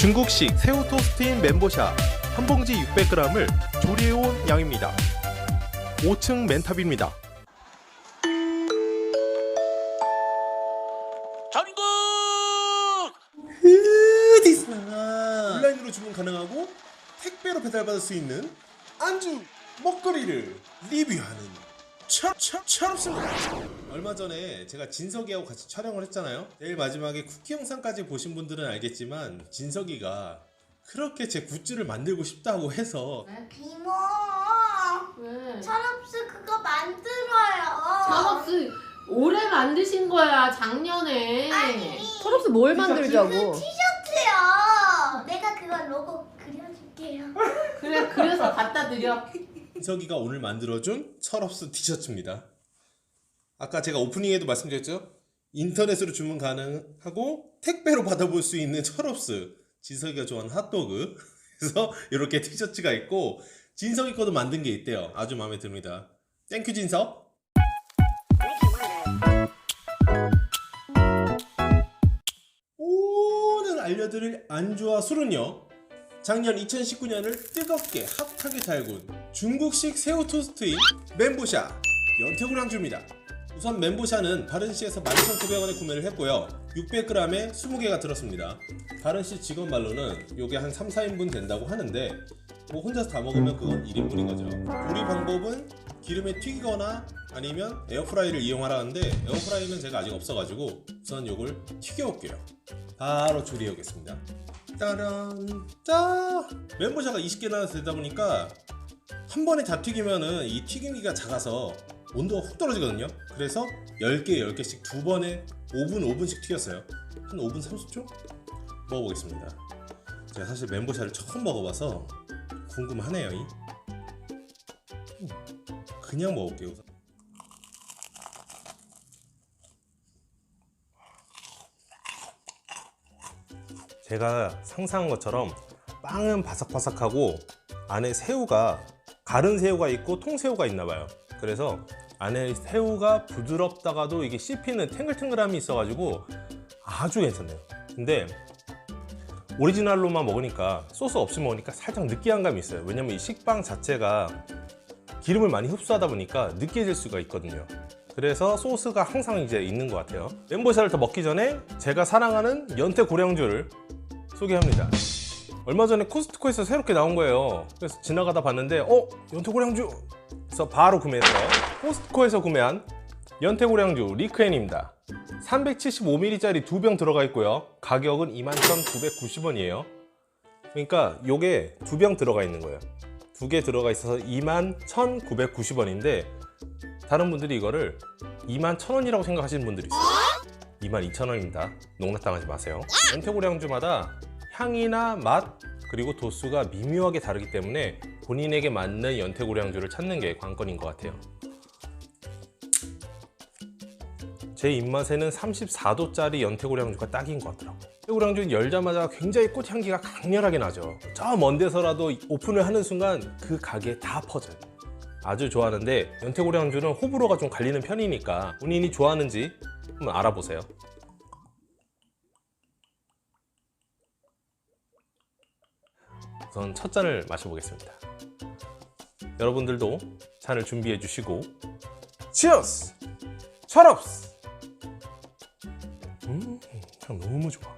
중국식 새우 토스트인 멘보샤 한 봉지 600g을 조리해온 양입니다. 5층 맨탑입니다. 전국 어디서 온라인으로 주문 가능하고 택배로 배달받을 수 있는 안주 먹거리를 리뷰하는 철 철 철없습니다. 얼마 전에 제가 진석이하고 같이 촬영을 했잖아요. 내일 마지막에 쿠키 영상까지 보신 분들은 알겠지만 진석이가 그렇게 제 굿즈를 만들고 싶다고 해서 이모 왜? 철없이 그거 만들어요 철없이 올해 만드신 거야 작년에. 아니 철없이 뭘 그 만들자고? 티셔츠요 내가 그거 로고 그려줄게요 그래 그래서 갖다 드려. 진석이가 오늘 만들어준 철없스 티셔츠입니다. 아까 제가 오프닝에도 말씀드렸죠? 인터넷으로 주문 가능하고 택배로 받아볼 수 있는 철없스 진석이가 좋아하는 핫도그 그래서 이렇게 티셔츠가 있고 진석이 거도 만든 게 있대요. 아주 마음에 듭니다. 땡큐 진석. 오늘 알려드릴 안주와 술은요. 작년 2019년을 뜨겁게 핫하게 달군 중국식 새우 토스트인 멘보샤 연태고량주입니다. 우선 멘보샤는 바른시에서 12,900원에 구매를 했고요. 600g에 20개가 들었습니다. 바른시 직원 말로는 이게 한 3, 4인분 된다고 하는데 뭐 혼자서 다 먹으면 그건 1인분인 거죠. 조리 방법은 기름에 튀기거나 아니면 에어프라이를 이용하라는데 에어프라이는 제가 아직 없어가지고 우선 이걸 튀겨올게요. 바로 조리해 오겠습니다. 짜란 짜 멘보샤가 20개나 되다 보니까 한 번에 다 튀기면은 이 튀김기가 작아서 온도가 훅 떨어지거든요 그래서 10개 10개씩 두 번에 5분 5분씩 튀겼어요 한 5분 30초? 먹어보겠습니다 제가 사실 멘보샤를 처음 먹어봐서 궁금하네요 이. 음, 그냥 먹을게요 우선 제가 상상한 것처럼 빵은 바삭바삭하고 안에 새우가 가른 새우가 있고 통새우가 있나 봐요. 그래서 안에 새우가 부드럽다가도 이게 씹히는 탱글탱글함이 있어가지고 아주 괜찮네요. 근데 오리지널로만 먹으니까 소스 없이 먹으니까 살짝 느끼한 감이 있어요. 왜냐면 이 식빵 자체가 기름을 많이 흡수하다 보니까 느끼해질 수가 있거든요. 그래서 소스가 항상 이제 있는 것 같아요. 멘보샤를 더 먹기 전에 제가 사랑하는 연태 고량주를 소개합니다. 얼마 전에 코스트코에서 새롭게 나온 거예요. 그래서 지나가다 봤는데 어 연태 고량주. 그래서 바로 구매했어요. 코스트코에서 구매한 연태고량주 리크엔입니다. 375ml짜리 두 병 들어가 있고요. 가격은 21,990원이에요. 그러니까 요게 두 병 들어가 있는 거예요. 두 개 들어가 있어서 21,990원인데 다른 분들이 이거를 21,000원이라고 생각하시는 분들이 있어요. 22,000원입니다. 농락당하지 마세요. 연태고량주마다 향이나 맛 그리고 도수가 미묘하게 다르기 때문에 본인에게 맞는 연태고량주를 찾는 게 관건인 것 같아요. 제 입맛에는 34도짜리 연태고량주가 딱인 것 같더라고요. 연태고량주는 열자마자 굉장히 꽃향기가 강렬하게 나죠. 저 먼 데서라도 오픈을 하는 순간 그 가게에 다 퍼져요. 아주 좋아하는데 연태고량주는 호불호가 좀 갈리는 편이니까 본인이 좋아하는지 한번 알아보세요. 우선 첫 잔을 마셔보겠습니다. 여러분들도 잔을 준비해 주시고 치어스! 철업스! 음, 향 너무 좋아.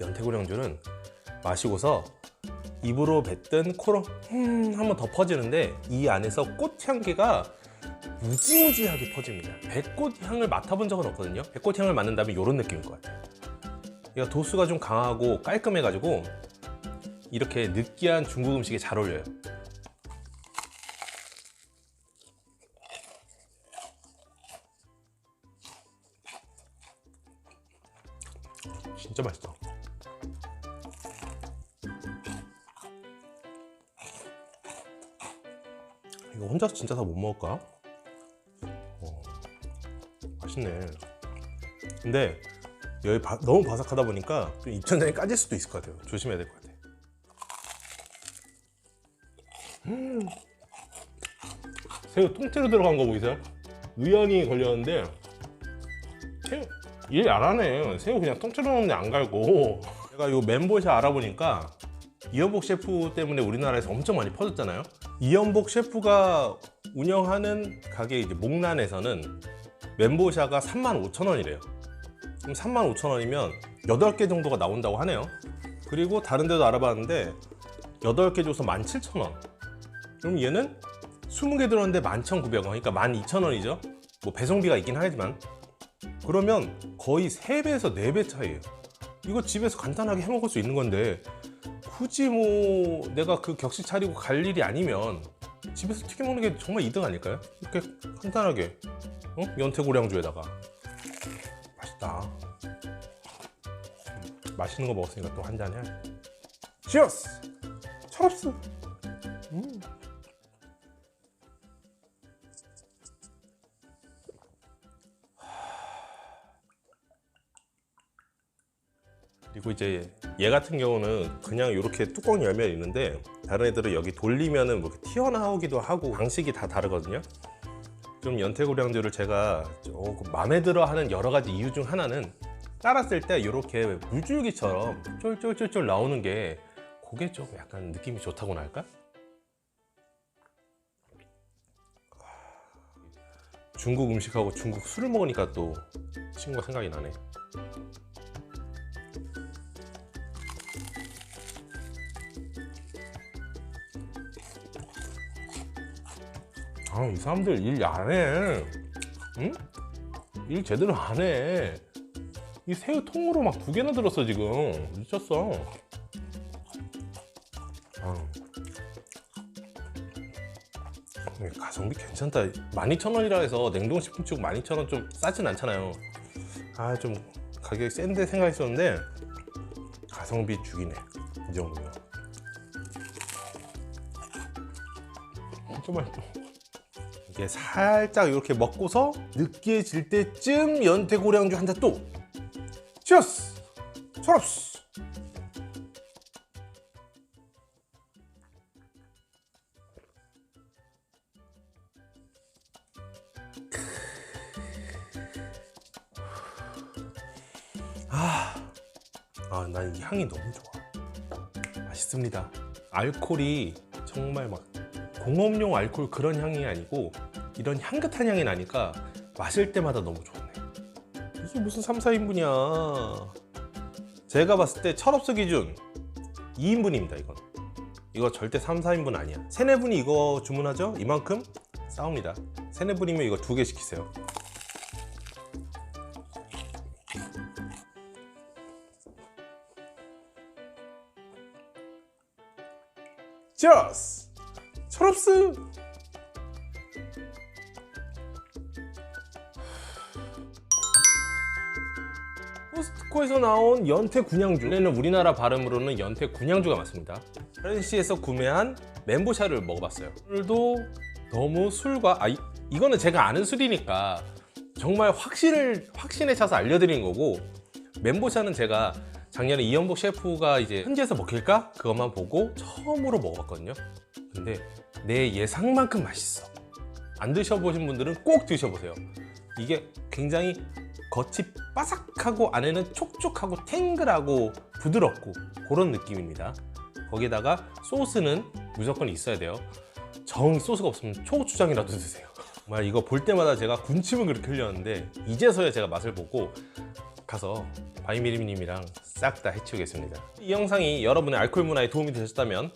연태고량주는 마시고서 입으로 뱉든 코로 음 한번 더 퍼지는데 이 안에서 꽃향기가 무지무지하게 퍼집니다. 백꽃 향을 맡아본 적은 없거든요. 백꽃 향을 맡는다면 이런 느낌인 것 같아요. 얘가 도수가 좀 강하고 깔끔해가지고 이렇게 느끼한 중국 음식에 잘 어울려요. 진짜 맛있다. 이거 혼자서 진짜 다 못 먹을까? 어, 맛있네. 근데 여기 바- 너무 바삭하다 보니까 좀 입천장이 까질 수도 있을 것 같아요. 조심해야 될 것 같아. 음. 새우 통째로 들어간 거 보이세요? 우연히 걸렸는데 새우 일 잘하네 새우 그냥 통째로 넣는데 안 갈고 제가 이 멘보샤 알아보니까 이연복 셰프 때문에 우리나라에서 엄청 많이 퍼졌잖아요 이연복 셰프가 운영하는 가게 이제 목란에서는 멘보샤가 35,000원이래요. 그럼 35,000원이면 8개 정도가 나온다고 하네요. 그리고 다른 데도 알아봤는데 8개 줘서 17,000원. 그럼 얘는 20개 들었는데 11,900원 그러니까 12,000원이죠. 뭐 배송비가 있긴 하지만. 그러면 거의 3배에서 4배 차이에요. 이거 집에서 간단하게 해 먹을 수 있는 건데 굳이 뭐 내가 그 격식 차리고 갈 일이 아니면 집에서 튀겨 먹는 게 정말 이득 아닐까요? 이렇게 간단하게 어? 연태고량주에다가 맛있다 음, 맛있는 거 먹었으니까 또 한 잔 해야지 치어스! 철없어 음. 그리고 이제 얘 같은 경우는 그냥 이렇게 뚜껑 열면 있는데 다른 애들은 여기 돌리면은 뭐 튀어나오기도 하고 방식이 다 다르거든요. 좀 연태고량주를 제가 조금 마음에 들어 하는 여러 가지 이유 중 하나는 따랐을 때 이렇게 물줄기처럼 쫄쫄쫄쫄 나오는 게 그게 좀 약간 느낌이 좋다고나 할까? 중국 음식하고 중국 술을 먹으니까 또 친구가 생각이 나네. 아, 이 사람들 일 안 해. 응? 일 제대로 안 해. 이 새우 통으로 막 두 개나 들었어, 지금. 미쳤어. 아. 이 가성비 괜찮다. 12,000원이라 해서 냉동식품 치고 12,000원 좀 싸진 않잖아요. 아, 좀 가격이 센데 생각했었는데, 가성비 죽이네. 이 정도면. 진짜 맛있다. 이게 살짝 이렇게 먹고서 느끼해질 때쯤 연태고량주 한 잔 또. 치어스! 철없스! 아, 아, 난 이 향이 너무 좋아. 맛있습니다. 알코올이 정말 막 공업용 알코올 그런 향이 아니고 이런 향긋한 향이 나니까 마실 때마다 너무 좋네. 이게 무슨 3, 4인분이야. 제가 봤을 때 철없어 기준 2인분입니다, 이건. 이거 절대 3, 4인분 아니야. 세네 분이 이거 주문하죠? 이만큼 싸웁니다. 세네 분이면 이거 두 개 시키세요. 철없어! 코스트코에서 나온 연태 군양주. 원래는 우리나라 발음으로는 연태 군양주가 맞습니다. 프렌시에서 구매한 멘보샤를 먹어봤어요. 오늘도 너무 술과 아 이, 이거는 제가 아는 술이니까 정말 확신을 확신에 차서 알려드린 거고 멘보샤는 제가 작년에 이연복 셰프가 이제 현지에서 먹힐까 그것만 보고 처음으로 먹어봤거든요. 근데 내 예상만큼 맛있어. 안 드셔보신 분들은 꼭 드셔보세요. 이게 굉장히 겉이 바삭하고 안에는 촉촉하고 탱글하고 부드럽고 그런 느낌입니다. 거기다가 소스는 무조건 있어야 돼요. 정 소스가 없으면 초고추장이라도 드세요. 정말 이거 볼 때마다 제가 군침을 그렇게 흘렸는데 이제서야 제가 맛을 보고 가서 바이미림님이랑 싹 다 해치우겠습니다. 이 영상이 여러분의 알코올 문화에 도움이 되셨다면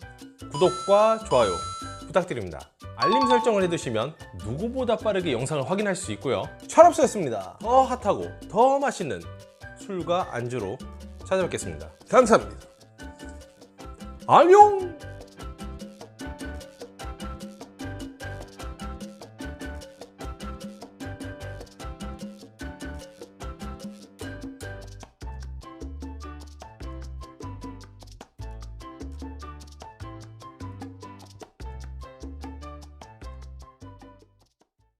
구독과 좋아요 부탁드립니다. 알림 설정을 해두시면 누구보다 빠르게 영상을 확인할 수 있고요. 철없었습니다. 더 핫하고 더 맛있는 술과 안주로 찾아뵙겠습니다. 감사합니다. 안녕!